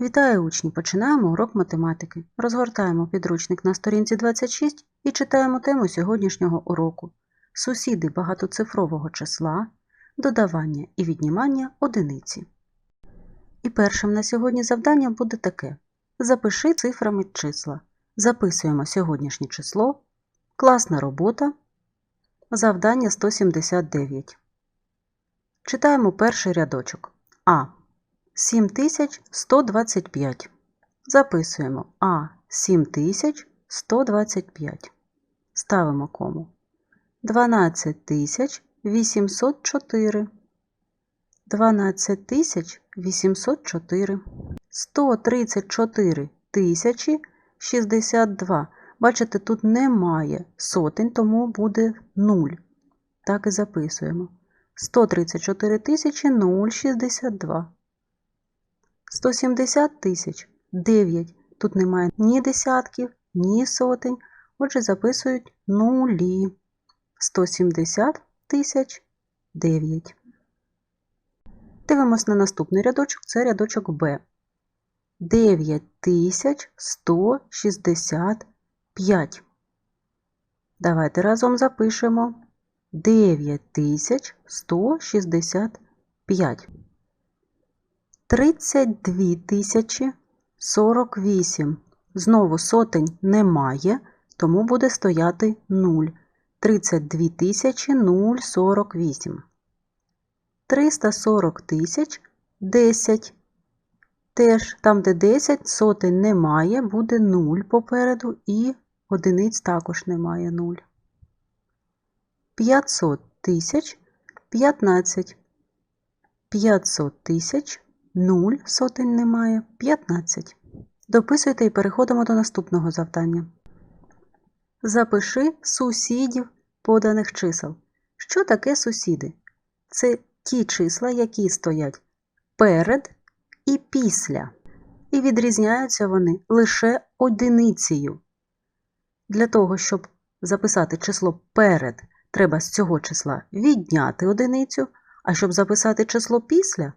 Вітаю учні! Починаємо урок математики. Розгортаємо підручник на сторінці 26 і читаємо тему сьогоднішнього уроку. Сусіди багатоцифрового числа, додавання і віднімання одиниці. І першим на сьогодні завдання буде таке: запиши цифрами числа. Записуємо сьогоднішнє число. Класна робота. Завдання 179. Читаємо перший рядочок. А. 7125. Записуємо А 7125. Ставимо кому. 12804. 12804. 134 тисячі 62. Бачите, тут немає сотень, тому буде 0. Так і записуємо. 134 тисячі 062. 170 тисяч 9. Тут немає ні десятків, ні сотень. Отже, записують нулі. 170 тисяч 9. Дивимось на наступний рядочок, це рядочок Б. 9165. Давайте разом запишемо 9165. 32 тисячі 48. Знову сотень немає, тому буде стояти 0. 32 тисячі 048. 340 тисяч 10. Теж там, де 10, сотень немає, буде 0 попереду і одиниць також немає 0. 500 тисяч 15. 500 тисяч 0 сотень немає 15. Дописуйте і переходимо до наступного завдання. Запиши сусідів поданих чисел. Що таке сусіди? Це ті числа, які стоять перед і після. І відрізняються вони лише одиницею. Для того, щоб записати число перед, треба з цього числа відняти одиницю, а щоб записати число після,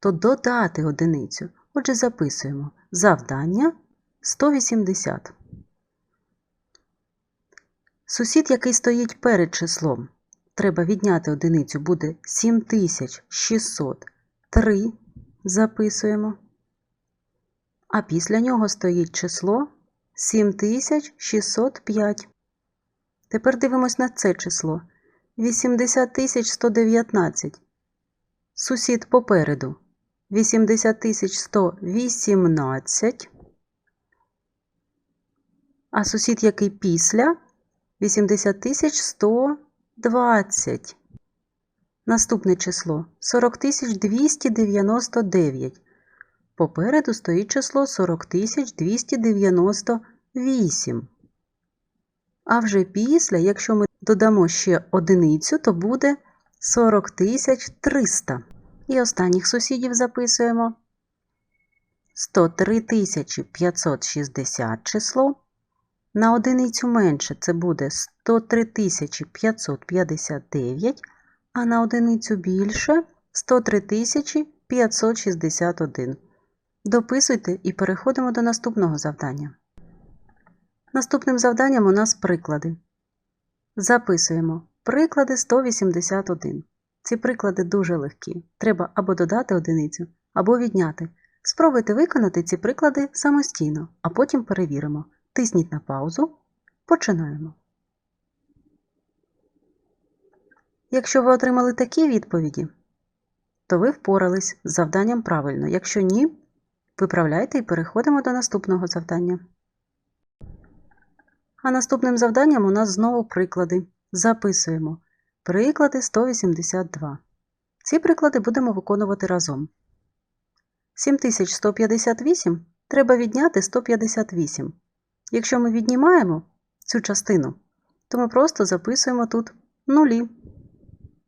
то додати одиницю. Отже, записуємо завдання 180. Сусід, який стоїть перед числом, треба відняти одиницю, буде 7603. Записуємо. А після нього стоїть число 7605. Tепер дивимось на це число. 80119. Сусід попереду. 80118. А сусід, який після 80120. Наступне число 40299. Попереду стоїть число 40298. А вже після, якщо ми додамо ще одиницю, то буде 40300. І останніх сусідів записуємо 103 560 число. На одиницю менше це буде 103 559, а на одиницю більше 103 561. Дописуйте і переходимо до наступного завдання. Наступним завданням у нас приклади. Записуємо приклади 181. Ці приклади дуже легкі. Треба або додати одиницю, або відняти. Спробуйте виконати ці приклади самостійно, а потім перевіримо. Тисніть на паузу. Починаємо. Якщо ви отримали такі відповіді, то ви впорались з завданням правильно. Якщо ні, виправляйте і переходимо до наступного завдання. А наступним завданням у нас знову приклади. Записуємо. Приклади 182. Ці приклади будемо виконувати разом. 7158 треба відняти 158. Якщо ми віднімаємо цю частину, то ми просто записуємо тут нулі.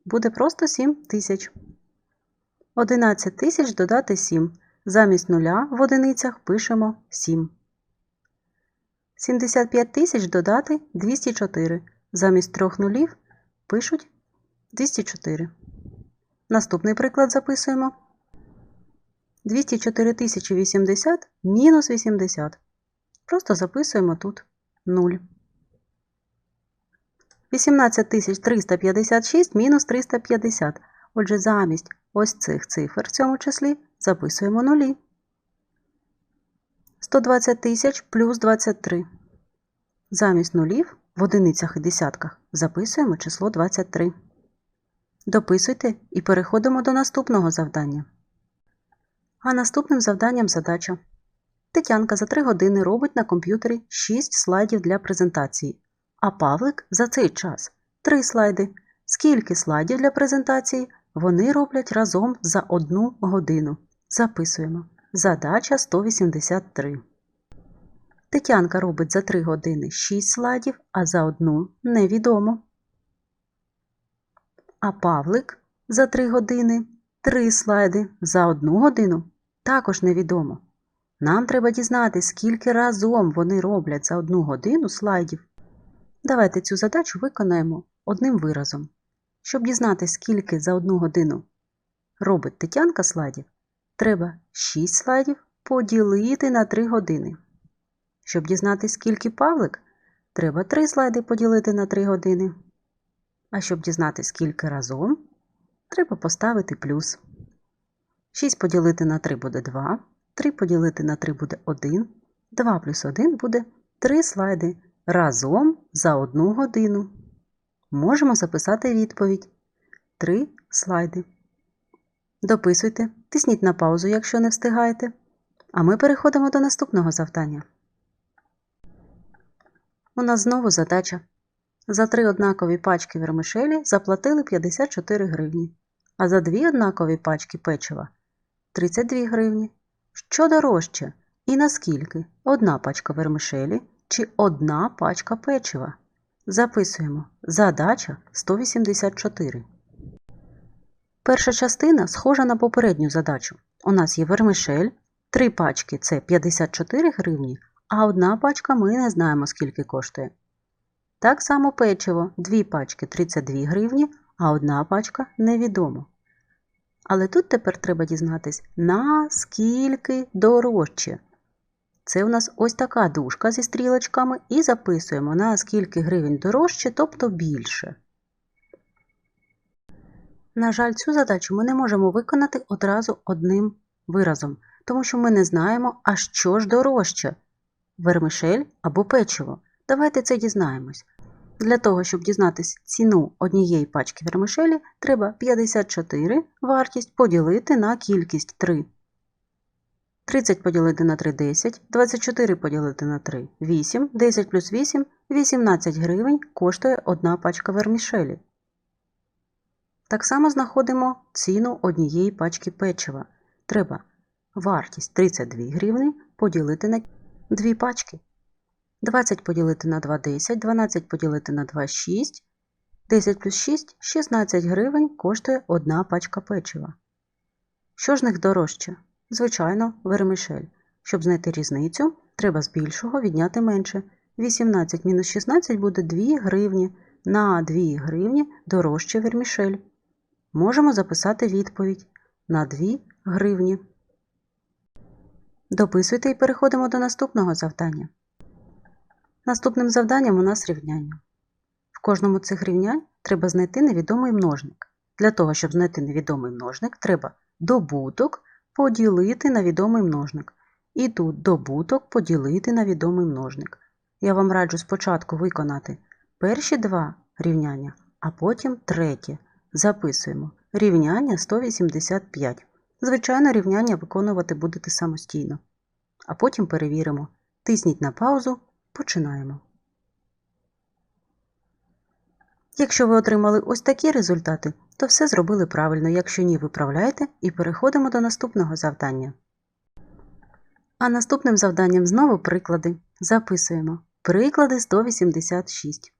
Буде просто 7 тисяч. 11 тисяч додати 7. Замість нуля в одиницях пишемо 7. 75 тисяч додати 204. Замість трьох нулів пишуть 204. Наступний приклад записуємо. 204 080 мінус 80. Просто записуємо тут 0. 18 356 мінус 350. Отже, замість ось цих цифр в цьому числі записуємо нулі. 120 тисяч плюс 23. Замість нулів в одиницях і десятках записуємо число 23. Дописуйте і переходимо до наступного завдання. А наступним завданням задача. Тетянка за 3 години робить на комп'ютері 6 слайдів для презентації, а Павлик за цей час 3 слайди. Скільки слайдів для презентації вони роблять разом за 1 годину. Записуємо. Задача 183. Тетянка робить за 3 години 6 слайдів, а за одну невідомо. А Павлик за 3 години 3 слайди, за 1 годину також невідомо. Нам треба дізнатися, скільки разом вони роблять за 1 годину слайдів. Давайте цю задачу виконаємо одним виразом. Щоб дізнатися, скільки за 1 годину робить Тетянка слайдів, треба 6 слайдів поділити на 3 години. Щоб дізнатися, скільки Павлик, треба 3 слайди поділити на 3 години. А щоб дізнатися, скільки разом, треба поставити плюс. 6 поділити на 3 буде 2, 3 поділити на 3 буде 1, 2 плюс 1 буде 3 слайди разом за 1 годину. Можемо записати відповідь. 3 слайди. Дописуйте, тисніть на паузу, якщо не встигаєте. А ми переходимо до наступного завдання. У нас знову задача. За три однакові пачки вермишелі заплатили 54 гривні, а за дві однакові пачки печива 32 гривні. Що дорожче? І наскільки? Одна пачка вермишелі чи одна пачка печива? Записуємо. Задача 184. Перша частина схожа на попередню задачу. У нас є вермишель, три пачки це 54 гривні, а одна пачка ми не знаємо, скільки коштує. Так само печиво, дві пачки 32 гривні, а одна пачка невідомо. Але тут тепер треба дізнатись, наскільки дорожче. Це у нас ось така дужка зі стрілочками, і записуємо, на скільки гривень дорожче, тобто більше. На жаль, цю задачу ми не можемо виконати одразу одним виразом, тому що ми не знаємо, а що ж дорожче вермишель або печиво. Давайте це дізнаємось. Для того, щоб дізнатися ціну однієї пачки вермишелі, треба 54 вартість поділити на кількість 3. 30 поділити на 3 10, 24 поділити на 3 8, 10 плюс 8 18 гривень коштує одна пачка вермішелі. Так само знаходимо ціну однієї пачки печива. Треба вартість 32 гривні поділити на 2 пачки. 20 поділити на 2 10, 12 поділити на 2 6, 10 плюс 6 16 гривень коштує одна пачка печива. Що ж них дорожче? Звичайно, вермішель. Щоб знайти різницю, треба з більшого відняти менше. 18 мінус 16 буде 2 гривні. На 2 гривні дорожче вермішель. Можемо записати відповідь на 2 гривні. Дописуйте і переходимо до наступного завдання. Наступним завданням у нас рівняння. В кожному з цих рівнянь треба знайти невідомий множник. Для того, щоб знайти невідомий множник, треба добуток поділити на відомий множник. І тут добуток поділити на відомий множник. Я вам раджу спочатку виконати перші два рівняння, а потім третє. Записуємо рівняння 185. Звичайно, рівняння виконувати будете самостійно. А потім перевіримо. Тисніть на паузу. Починаємо. Якщо ви отримали ось такі результати, то все зробили правильно. Якщо ні, виправляйте і переходимо до наступного завдання. А наступним завданням знову приклади. Записуємо. Приклади 186.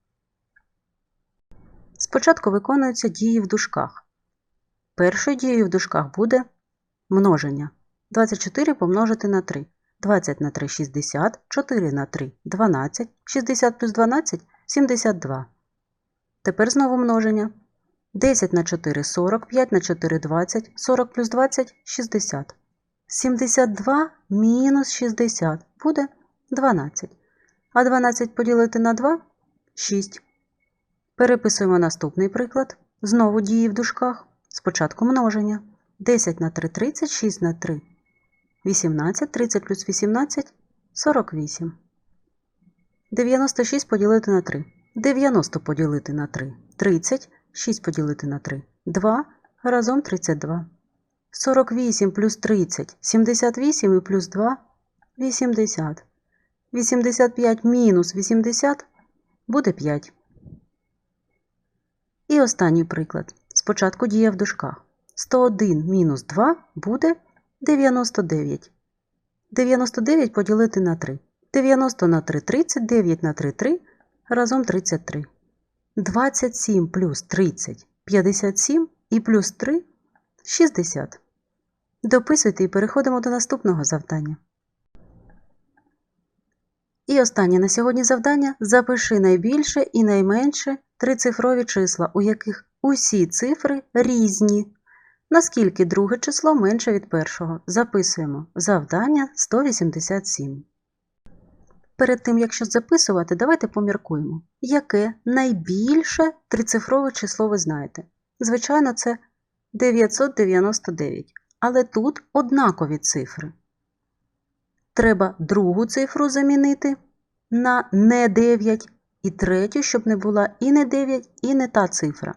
Спочатку виконуються дії в дужках. Першою дією в дужках буде множення. 24 помножити на 3. 20 на 3 60, 4 на 3 12, 60 плюс 12 72. Тепер знову множення. 10 на 4 40, 5 на 4 20, 40 плюс 20 60. 72 мінус 60 буде 12. А 12 поділити на 2 6. Переписуємо наступний приклад. Знову дії в дужках. Спочатку множення. 10 на 3 30, 6 на 3 18, 30 плюс 18 48. 96 поділити на 3. 90 поділити на 3. 30. 6 поділити на 3. 2. Разом 32. 48 плюс 30. 78 і плюс 2. 80. 85 мінус 80 буде 5. І останній приклад. Спочатку дія в дужках. 101 мінус 2 буде 99. 99 поділити на 3. 90 на 3 30, 9 на 3 3, разом 33. 27 плюс 30 57 і плюс 3 60. Дописуйте і переходимо до наступного завдання. І останнє на сьогодні завдання запиши найбільше і найменше трицифрові числа, у яких усі цифри різні. Наскільки друге число менше від першого? Записуємо завдання 187. Перед тим, як щось записувати, давайте поміркуємо, яке найбільше трицифрове число ви знаєте. Звичайно, це 999, але тут однакові цифри. Треба другу цифру замінити на не 9 і третю, щоб не була і не 9, і не та цифра.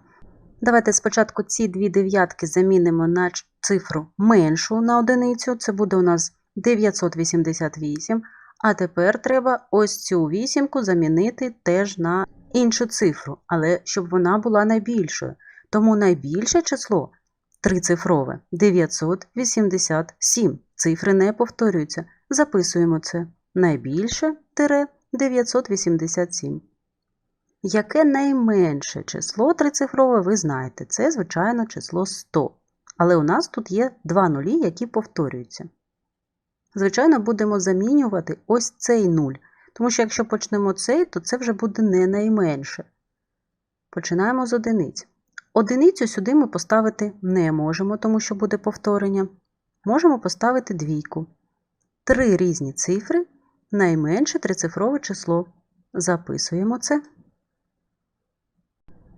Давайте спочатку ці дві дев'ятки замінимо на цифру меншу на одиницю. Це буде у нас 988. А тепер треба ось цю вісімку замінити теж на іншу цифру, але щоб вона була найбільшою. Тому найбільше число трицифрове 987. Цифри не повторюються. Записуємо це найбільше тире 987. Яке найменше число трицифрове, ви знаєте, це, звичайно, число 100. Але у нас тут є два нулі, які повторюються. Звичайно, будемо замінювати ось цей нуль. Тому що якщо почнемо цей, то це вже буде не найменше. Починаємо з одиниць. Одиницю сюди ми поставити не можемо, тому що буде повторення. Можемо поставити двійку. Три різні цифри, найменше трицифрове число. Записуємо це.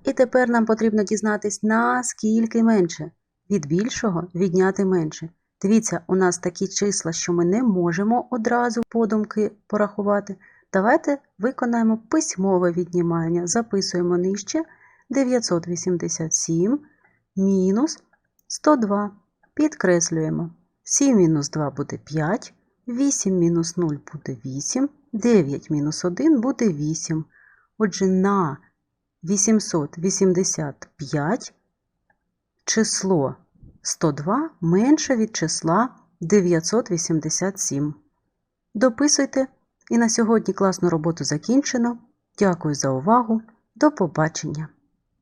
І тепер нам потрібно дізнатись, наскільки менше. Від більшого відняти менше. Дивіться, у нас такі числа, що ми не можемо одразу подумки порахувати. Давайте виконаємо письмове віднімання. Записуємо нижче 987 мінус 102. Підкреслюємо. 7 мінус 2 буде 5, 8 мінус 0 буде 8, 9 мінус 1 буде 8. Отже, на 885 число 102 менше від числа 987. Дописуйте. І на сьогодні класну роботу закінчено. Дякую за увагу. До побачення!